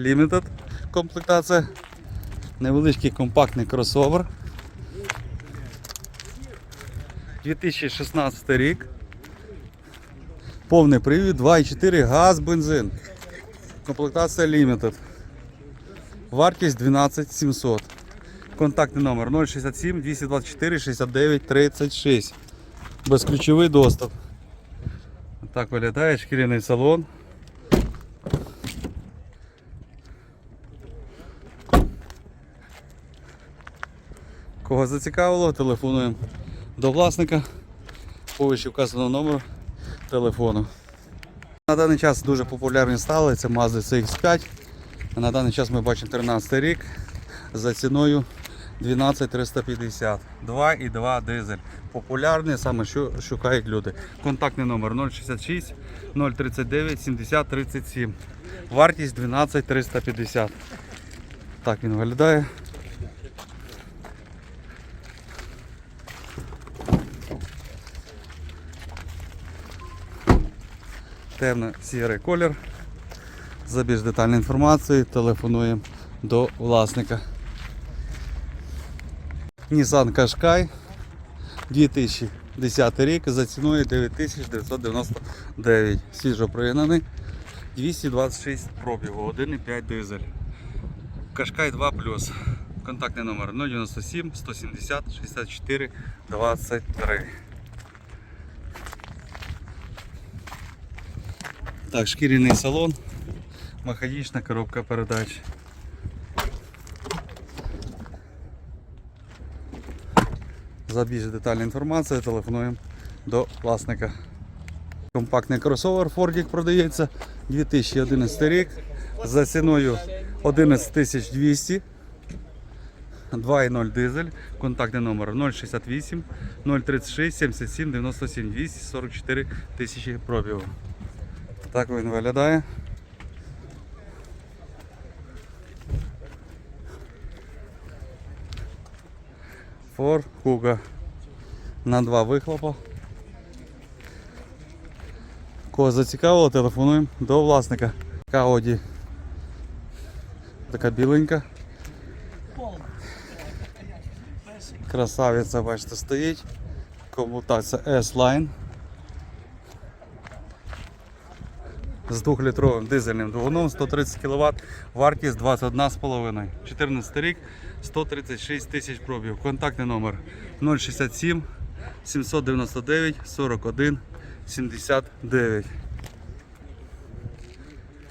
Limited комплектація. Невеличкий компактний кросовер. 2016 рік. Повний привід, 2,4 газ, бензин. Комплектація Limited. Вартість 12 700. Контактний номер 067 224 69 36. Безключовий доступ. Так виглядає шкіряний салон. Кого зацікавило, телефонуємо до власника по вище вказаного номеру телефону. На даний час дуже популярні стали, це Mazda CX5. На даний час ми бачимо 13 рік за ціною 12350. 2,2 дизель. Популярний, саме що шукають люди. Контактний номер 066 039 70 37. Вартість 12350. Так він виглядає. Темно-сірий колір. За більш детальною інформацією телефонуємо до власника. Nissan Qashqai 2010 рік за ціною 9999. Свіжо пригнаний. 226 пробігу, 1,5 дизель. Qashqai 2 Контактний номер 097 170 64 23. Так, шкіряний салон, механічна коробка передач. За більш детальну інформацію телефонуємо до власника. Компактний кросовер Fordік продається 2011 рік за ціною 11200 2.0 дизель, контактний номер 068 036 77 97 244 тисячі пробігу. Так він виглядає. Фор Куга на два вихлопа. Кого зацікавило, телефонуємо до власника. Така Audi. Така біленька. Красавиця, бачите, стоїть. Комутація S-Line. З 2-літровим дизельним двигуном 130 кВт, вартість 21,5. 14 рік, 136 тисяч пробів. Контактний номер 067 799 41 79.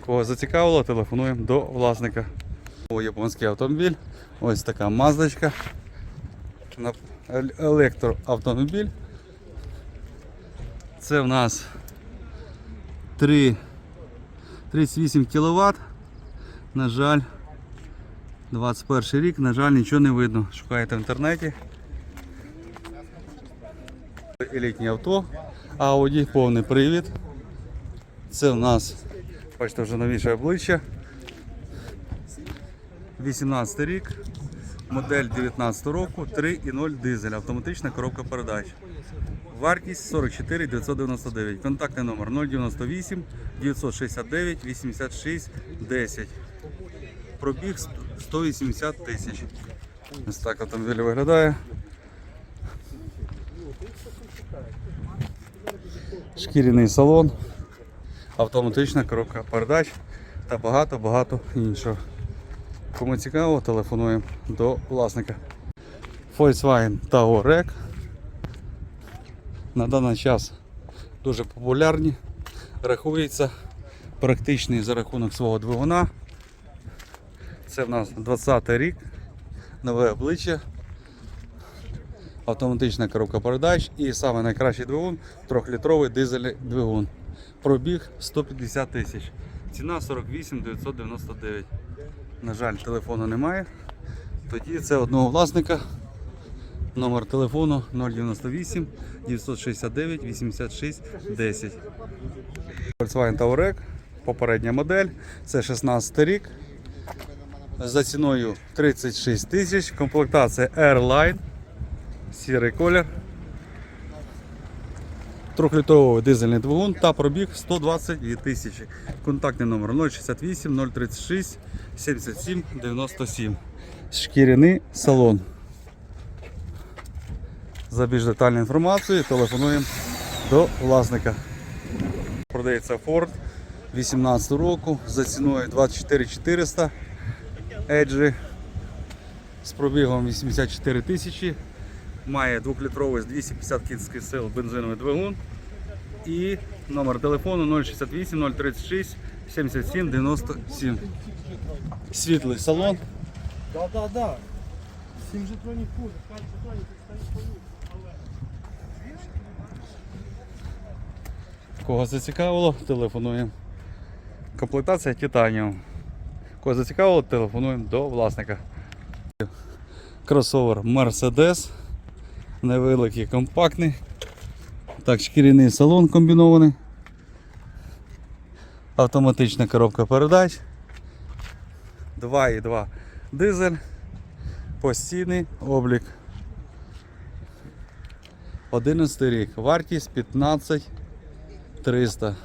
Кого зацікавило, телефонуємо до власника. О, Японський автомобіль. Ось така маздочка. Електроавтомобіль. Це в нас 3 38 кВт. На жаль, 21 рік, на жаль, нічого не видно. Шукаєте в інтернеті. Елітні авто, Audi, повний привід. Це в нас, бачите, вже новіше обличчя. 18 рік, модель 19 року, 3,0 дизель, автоматична коробка передач. Вартість 44 999. Контактний номер 098 969 86 10. Пробіг 180 тисяч. Ось так автомобіль виглядає. Шкіряний салон, автоматична коробка передач та багато-багато іншого. Кому цікаво, телефонуємо до власника. Volkswagen Touareg на даний час дуже популярні, рахується практичний за рахунок свого двигуна. Це в нас 20 рік, нове обличчя, автоматична коробка передач і саме найкращий двигун 3-літровий дизельний двигун. Пробіг 150 тисяч. Ціна 48 999. На жаль, телефону немає. Тоді це одного власника. Номер телефону 098 969 86 10. Volkswagen Touareg, попередня модель, це 16 рік. За ціною 36 тисяч. Комплектація Airline. Сірий колір. Трьохлітровий дизельний двигун та пробіг 122 тисячі. Контактний номер 068 036 77 97. Шкіряний салон. За більш детальною інформацією телефонуємо до власника. Продається Ford 18 року за ціною 24 400 Edge з пробігом 84 тисячі. Має 2-літровий з 250 кінських сил бензиновий двигун. І номер телефону 068 036 77 97. Світлий салон. Да, да, да. Сім жетонів куди, п'ять жетонів, ти полюб. Кого зацікавило, телефонуємо. Комплектація Титаніум. Кого зацікавило, телефонуємо до власника. Кросовер Mercedes. Невеликий, компактний. Так, шкіряний салон комбінований. Автоматична коробка передач. 2,2 дизель. Постійний облік. 11 рік. Вартість 15 300.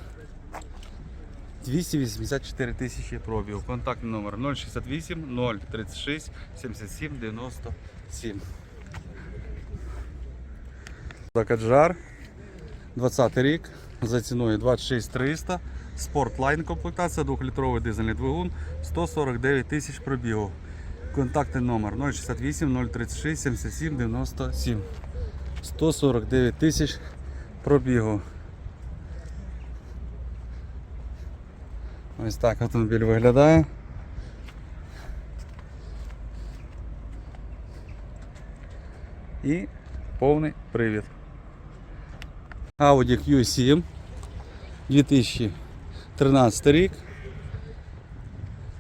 284 тисячі пробів. Контактний номер 068 036 77 97. Закаджар. 20 рік. За ціною 26 300. Спортлайн комплектація, 2-літровий дизельний двигун, 149 тисяч пробігу. Контактний номер 068 036 77 97. 149 тисяч пробігу. Ось так автомобіль виглядає. І повний привід. Audi Q7 2013 рік.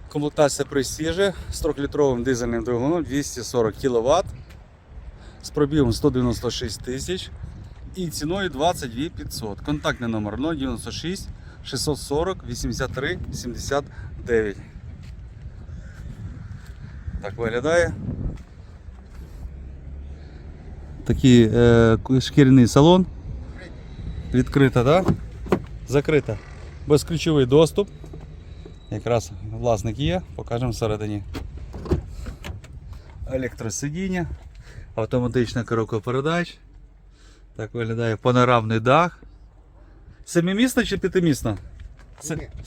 Комплектація Prestige з 3-літровим дизельним двигуном 240 кВт пробігом 196 тисяч і ціною 22 500. Контактний номер 096 640 83 79. Так виглядає. Такий е, шкіряний салон. Відкрита? Да? Закрита. Безключовий доступ. Якраз власник є, покажемо всередині. Електросидіння, автоматична коробка передач. Так виглядає панорамний дах. Семимісна чи п'ятимісна?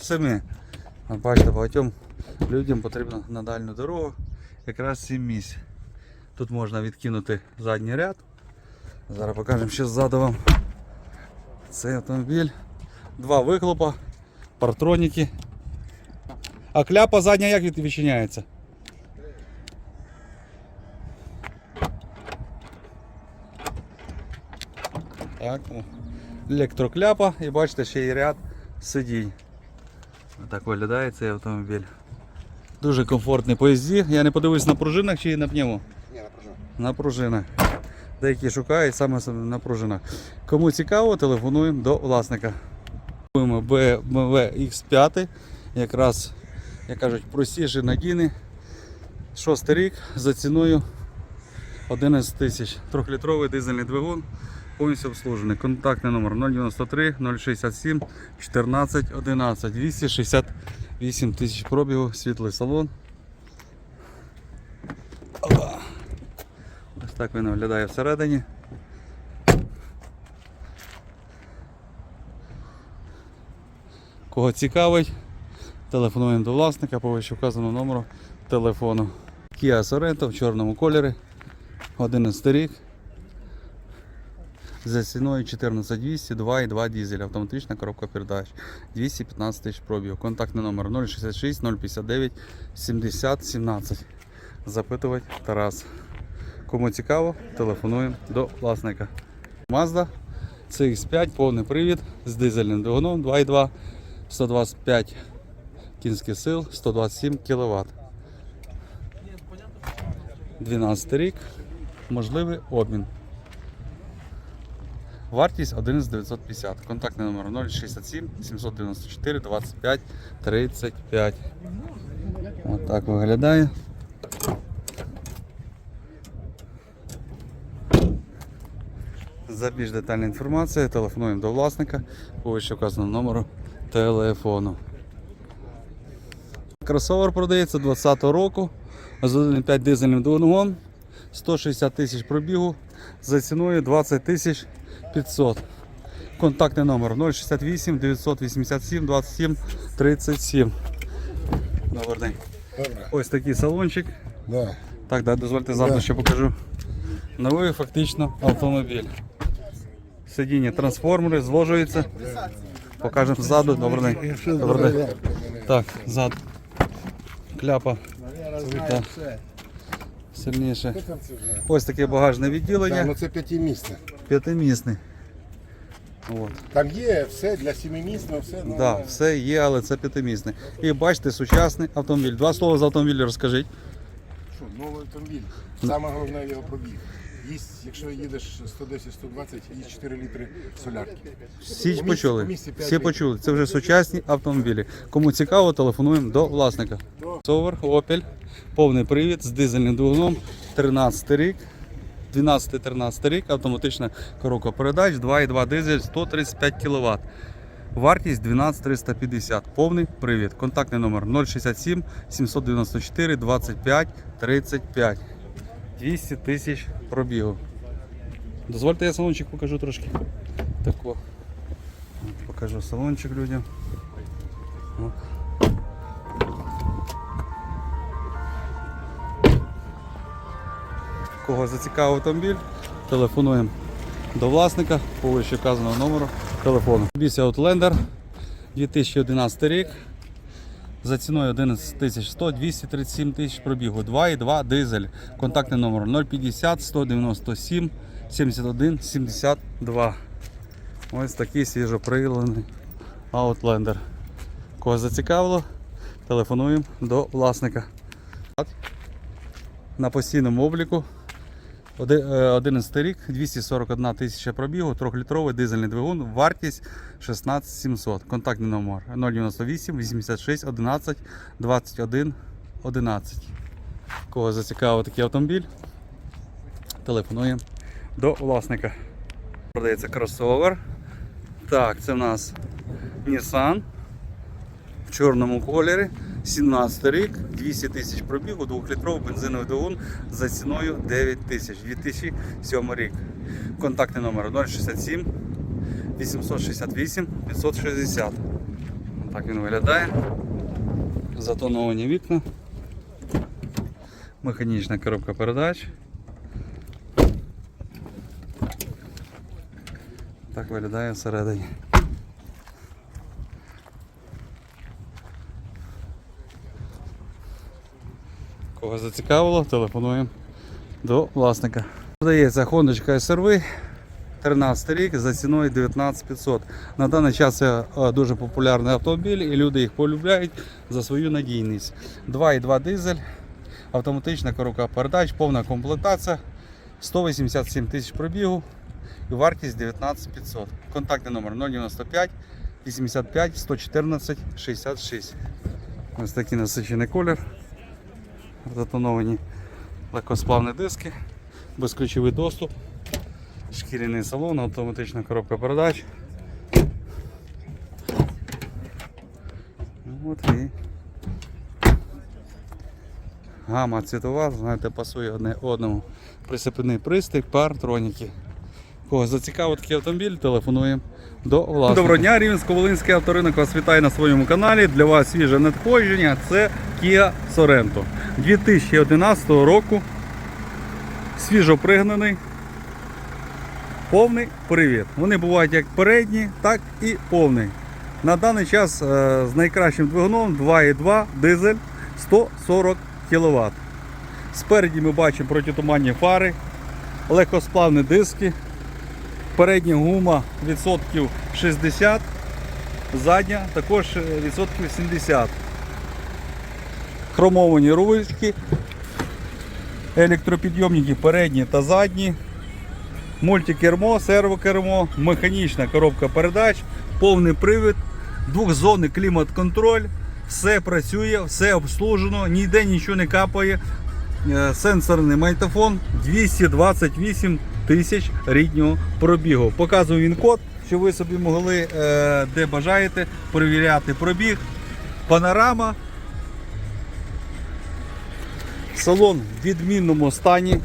Семи. Бачите, багатьом людям потрібно на дальню дорогу якраз 7 місць. Тут можна відкинути задній ряд. Зараз покажемо ще ззаду вам цей автомобіль. Два вихлопа, партроніки. А кляпа задня як відчиняється? Так, о. електрокляпа і бачите ще й ряд сидінь. Так виглядає цей автомобіль. Дуже комфортний по їзді. Я не подивився на пружинах чи на пневмо. Ні, напружено. На пружинах. Деякі шукають саме на пружинах. Кому цікаво, телефонуємо до власника. Купуємо BMW X5. Якраз, як кажуть, простіші надійні. Шостий рік за ціною 11 тисяч. Трьохлітровий дизельний двигун. Повністю обслужений. Контактний номер 093 067 14 11 268 тисяч пробігу, світлий салон. Ось так він виглядає всередині. Кого цікавить, телефонуємо до власника по вище вказаному номеру телефону. Kia Sorento в чорному кольорі. 11 рік. За ціною 14200, 2,2 дизель, автоматична коробка передач, 215 тисяч пробігу. Контактний номер 066 059 70 17. Запитувати Тарас. Кому цікаво, телефонуємо до власника. Mazda CX5, повний привід з дизельним двигуном 2,2, 125 кінських сил, 127 кВт. 12 рік, можливий обмін. Вартість 11950. Контактний номер 067 794 25 35. Ось так виглядає. За більш детальну інформацію телефонуємо до власника по вище вказаному номеру телефону. Кросовер продається 20 року з 1,5 дизельним двигуном, 160 тисяч пробігу за ціною 20 тисяч 500. Контактний номер 068 987 27 37. Добрий день. Добре. Ось такий салончик. Да. Так, да, дозвольте завтра Да. ще покажу. Новий фактично автомобіль. Сидіння трансформери, зложується. Покажемо ззаду. Добрий день. Добрий день. Так, ззаду. Кляпа. Так. Сильніше. Там це вже. Ось таке багажне Да, відділення. ну це п'ятимісне. П'ятимісний. От. Там є все для сімимісного, все. Ну, Да, все є, але це п'ятимісний. І бачите, сучасний автомобіль. Два слова з автомобіля розкажіть. Що, новий автомобіль. Саме головне його пробіг. Їсть, якщо їдеш 110-120, їсть 4 літри солярки. Всі По місці- почули. п'ять Всі літрів. почули. Це вже сучасні автомобілі. Кому цікаво, телефонуємо до власника. Совер, Opel, повний привід з дизельним двигуном, 13 рік. 12-13 рік, автоматична коробка передач, 2,2 дизель, 135 кВт. Вартість 12 350. Повний привід. Контактний номер 067 794 25 35. 200 тисяч пробігу. Дозвольте я салончик покажу трошки. Тако. Покажу салончик людям. Кого зацікавив автомобіль, телефонуємо до власника по вище вказаного номеру телефону. Бісі Outlander 2011 рік. За ціною 11 тисяч 100, 237 тисяч пробігу. 2,2 дизель. Контактний номер 050 197 71 72. Ось такий свіжоприладений Outlander. Кого зацікавило, телефонуємо до власника. На постійному обліку. Оди- е, 11 рік, 241 тисяча пробігу, 3-літровий дизельний двигун, вартість 16 700. Контактний номер 098 86 11 21 11. Кого зацікавив такий автомобіль, телефонуємо до власника. Продається кросовер. Так, це в нас Nissan в чорному кольорі. 17 рік, 200 тисяч пробігу, 2-літровий бензиновий двигун за ціною 9 тисяч, 2007 рік. Контактний номер 067 868 560. Так він виглядає. Затоновані вікна. Механічна коробка передач. Так виглядає всередині. Кого зацікавило, телефонуємо до власника. Продається Honda SRV 13 рік за ціною 19500. На даний час це е, дуже популярний автомобіль і люди їх полюбляють за свою надійність. 2,2 дизель, автоматична коробка передач, повна комплектація, 187 тисяч пробігу і вартість 19500. Контактний номер 095 85 114 66. Ось такий насичений колір затоновані легкосплавні диски, безключовий доступ, шкіряний салон, автоматична коробка передач. От і гама цвітова, знаєте, пасує одне одному. Присипний пристрій, пар, троніки. Кого зацікавив такий автомобіль, телефонуємо до власника. Доброго дня, Рівненсько-Волинський авторинок вас вітає на своєму каналі. Для вас свіже надходження. Це Kia Sorento. 2011 року. Свіжопригнаний. Повний привід. Вони бувають як передні, так і повний. На даний час е, з найкращим двигуном 2,2 дизель 140 кВт. Спереді ми бачимо протитуманні фари, легкосплавні диски, передня гума відсотків 60, задня також е, відсотків 70. Хромовані рулечки, електропідйомники передні та задні, мультикермо, сервокермо, механічна коробка передач, повний привід, двохзонний клімат-контроль, все працює, все обслужено, ніде нічого не капає. Е, Сенсорний магнітофон 228 тисяч ріднього пробігу. Показую він код, щоб ви собі могли, е, де бажаєте, перевіряти пробіг. Панорама. Салон в відмінному стані.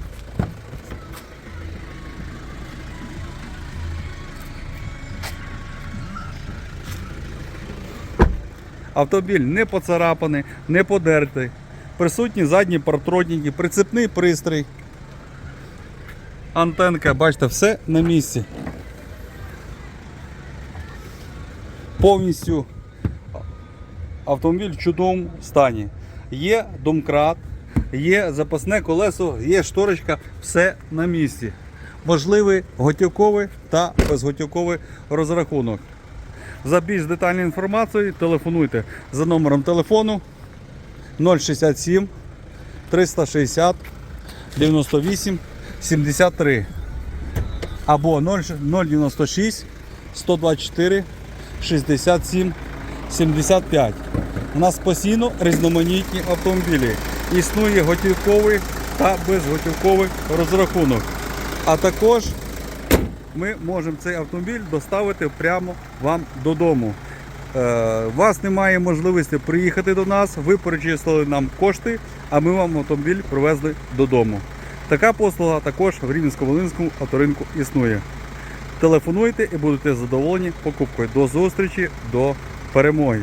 Автомобіль не поцарапаний, не подертий. Присутні задні паратроніки, прицепний пристрій. Антенка, бачите, все на місці. Повністю автомобіль в чудовому стані. Є домкрат, є запасне колесо, є шторочка, все на місці. Можливий готівковий та безготівковий розрахунок. За більш детальною інформацією телефонуйте за номером телефону 067 360 98 73 або 096 124 67 75. У нас постійно різноманітні автомобілі. Існує готівковий та безготівковий розрахунок. А також ми можемо цей автомобіль доставити прямо вам додому. Е, У вас немає можливості приїхати до нас, ви перечислили нам кошти, а ми вам автомобіль привезли додому. Така послуга також в Рівненсько-Волинському авторинку існує. Телефонуйте і будете задоволені покупкою. До зустрічі, до перемоги!